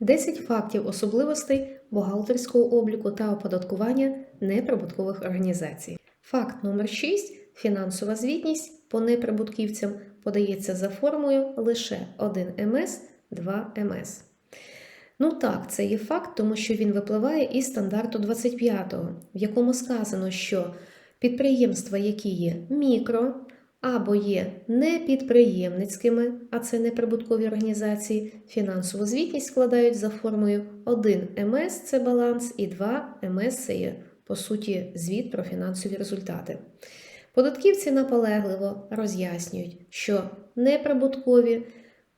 10 фактів особливостей бухгалтерського обліку та оподаткування неприбуткових організацій. Факт номер 6. Фінансова звітність по неприбутківцям подається за формою лише 1 МС, 2 МС. Ну так, це є факт, тому що він випливає із стандарту 25-го, в якому сказано, що підприємства, які є мікро або є непідприємницькими, а це неприбуткові організації, фінансову звітність складають за формою 1 МС це баланс і 2 МС це є, по суті, звіт про фінансові результати. Податківці наполегливо роз'яснюють, що неприбуткові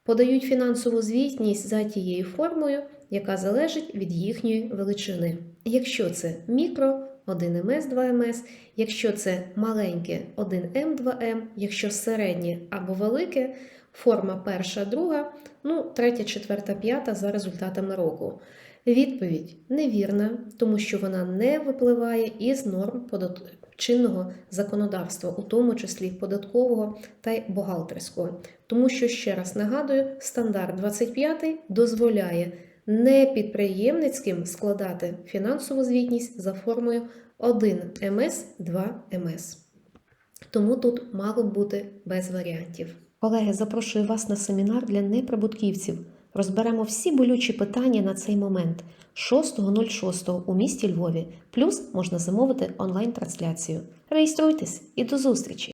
подають фінансову звітність за тією формою, яка залежить від їхньої величини. Якщо це мікро, 1 МС, 2 МС, якщо це маленьке 1 М, 2 М, якщо середнє або велике, форма перша, друга, ну, третя, четверта, п'ята за результатами року. Відповідь невірна, тому що вона не випливає із норм подат... чинного законодавства, у тому числі податкового та бухгалтерського. Тому що, ще раз нагадую, стандарт 25 дозволяє непідприємницьким складати фінансову звітність за формою 1 МС, 2 МС. Тому тут мало бути без варіантів. Колеги, запрошую вас на семінар для неприбутківців. Розберемо всі болючі питання на цей момент 6.06 у місті Львові. Плюс можна замовити онлайн-трансляцію. Реєструйтесь і до зустрічі!